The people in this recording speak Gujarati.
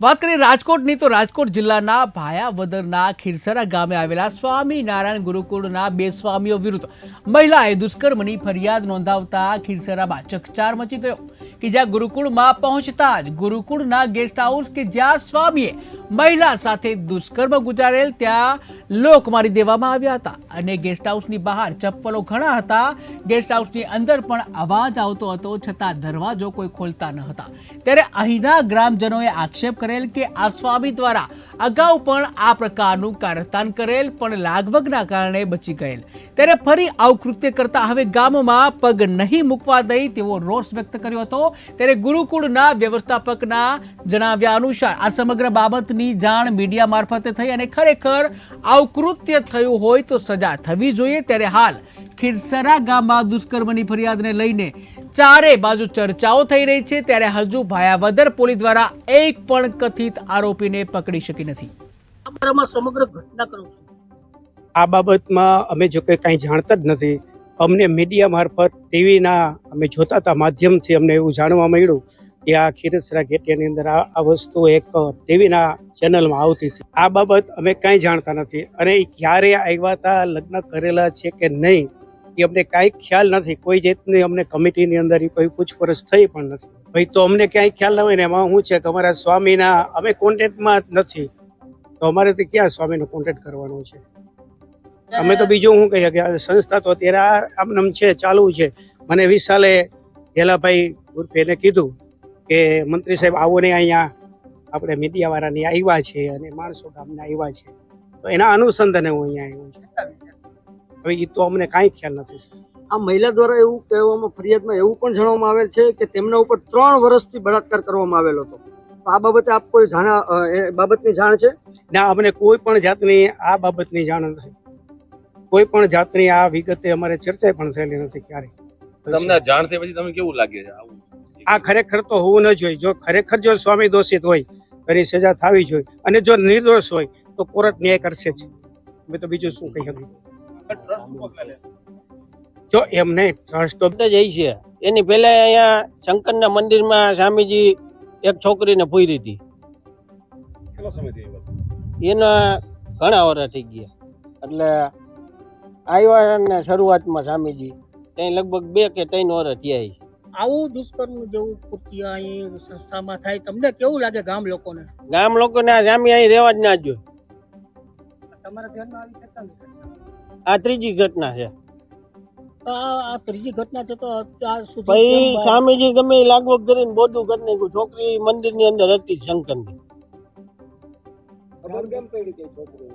વાત કરીએ રાજકોટની, તો રાજકોટ જિલ્લાના ભાયાવદરના ખીરસરા ગામે આવેલા સ્વામિનારાયણ ગુરુકુળના બે સ્વામીઓ વિરુદ્ધ મહિલાએ દુષ્કર્મની ફરિયાદ નોંધાવતા ખીરસરામાં ચકચાર મચી ગયો. કે જ્યાં ગુરુકુળમાં પહોંચતા જ ગુરુકુળના ગેસ્ટ હાઉસ કે જ્યાં સ્વામીએ મહિલા સાથે દુષ્કર્મ ગુજારેલ ત્યાં લોક મારી દેવામાં આવ્યા હતા. અને ગેસ્ટ હાઉસની બહાર ચપ્પલો ઘણા હતા. ગેસ્ટ હાઉસની અંદર પણ અવાજ આવતો હતો, છતાં દરવાજો કોઈ ખોલતા ન હતા. ત્યારે અહીંના ગ્રામજનોએ આક્ષેપ કરેલ કે આ સ્વામી દ્વારા અગાઉ પણ આ પ્રકારનું કારસ્તાન કરેલ, પણ લાગવગના કારણે બચી ગયેલ. ત્યારે ફરી આવું કૃત્ય કરતા હવે ગામમાં પગ નહીં મૂકવા દઈ તેવો રોષ વ્યક્ત કર્યો હતો. ત્યારે ગુરુકુળના વ્યવસ્થાપકના જણાવ્યા અનુસાર આ સમગ્ર બાબતની જાણ મીડિયા મારફતે થઈ અને ખરેખર આવકૃત્ય થયું હોય તો સજા થવી જોઈએ. ત્યારે હાલ ખીરસરા ગામમાં દુષ્કર્મની ફરિયાદને લઈને ચારે બાજુ ચર્ચાઓ થઈ રહી છે. ત્યારે હજુ ભાયાવદર પોલીસ દ્વારા એક પણ કથિત આરોપીને પકડી શકી નથી. સમગ્ર ઘટના આ બાબતમાં અમે જો કે કાંઈ જાણતા જ નથી. અમને મીડિયા મારફત ટીવીના અમે જોતા હતા માધ્યમથી અમને એવું જાણવા મળ્યું કે આ ખીરસરા ઘેટિયાની અંદર આ વસ્તુ એક ટીવીના ચેનલમાં આવતી હતી. આ બાબત અમે કાંઈ જાણતા નથી. અને એ ક્યારે આવ્યા હતા લગ્ન કરેલા છે કે નહીં, એ અમને કાંઈ ખ્યાલ નથી. કોઈ જાતની અમને કમિટીની અંદર એ કોઈ પૂછપરછ થઈ પણ નથી. ભાઈ તો અમને ક્યાંય ખ્યાલ ના હોય ને એમાં શું છે કે અમારા સ્વામીના, અમે કોન્ટેક્ટમાં નથી. તો અમારે તો ક્યાં સ્વામીનો કોન્ટેક્ટ કરવાનો છે? અમે તો બીજું શું કહીએ કે આ સંસ્થા તો અત્યારે આ આમનામ છે ચાલુ છે. મને વિશાલે ગેલાભાઈ ઉર્ફે એને કીધું કે મંત્રી સાહેબ આવો ને અહીંયા. આપણે મીડિયાવાળાની આવ્યા છે અને માણસો ગામના આવ્યા છે. તો એના અનુસંધાને હું અહીંયા આવ્યો છું. હવે એ તો અમને કાંઈ ખ્યાલ નથી. આ મહિલા દ્વારા એવું કહેવામાં ફરિયાદમાં એવું પણ જણાવવામાં આવેલ છે કે તેમના ઉપર ત્રણ વર્ષથી બળાત્કાર કરવામાં આવેલો હતો. તો આ બાબતે આપ કોઈ જાણ એ બાબતની જાણ છે? ના અમને કોઈ પણ જાતની આ બાબતની જાણ નથી. કોઈ પણ જાતની આ વિગતે અમારે ચર્ચા પણ થયેલી નથી ક્યારેય. તમને જાણ થઈ પછી તમે કેવું લાગે છે આ ખરેખર તો હોવું ન જોઈએ. જો ખરેખર જો સ્વામી દોષિત હોય એની સજા થવી જોઈએ અને જો નિર્દોષ હોય તો કોર્ટ ન્યાય કરશે જ. અમે તો બીજું શું કહી શકું? જો એમને ટ્રસ્ટ તો જઈ છે. એની પહેલા અહીંયા શંકરના મંદિરમાં સ્વામીજી એક છોકરીને પૂરી હતી. એના ઘણા વર્ષ થઈ ગયા. એટલે આવ્યા ને શરૂઆતમાં સ્વામીજી ત્યાં લગભગ બે કે ત્રણ વર્ષ થયા આવું દુષ્કર્મ જેવું કૃત્ય અહીં સંસ્થામાં થાય તમને કેવું લાગે ગામ લોકોને? ગામ લોકોને આ સ્વામી અહીં રહેવા જ ના જો તમારા ધ્યાનમાં આવી ઘટના? આ ત્રીજી ઘટના છે. આ આ ત્રીજી ઘટના છે તો બહાર- સ્વામીજી ગમે એ લાગવગ કરીને બોધું કરી નાખ્યું. છોકરી મંદિરની અંદર હતી શંકરની. કેમ પડી કે છોકરી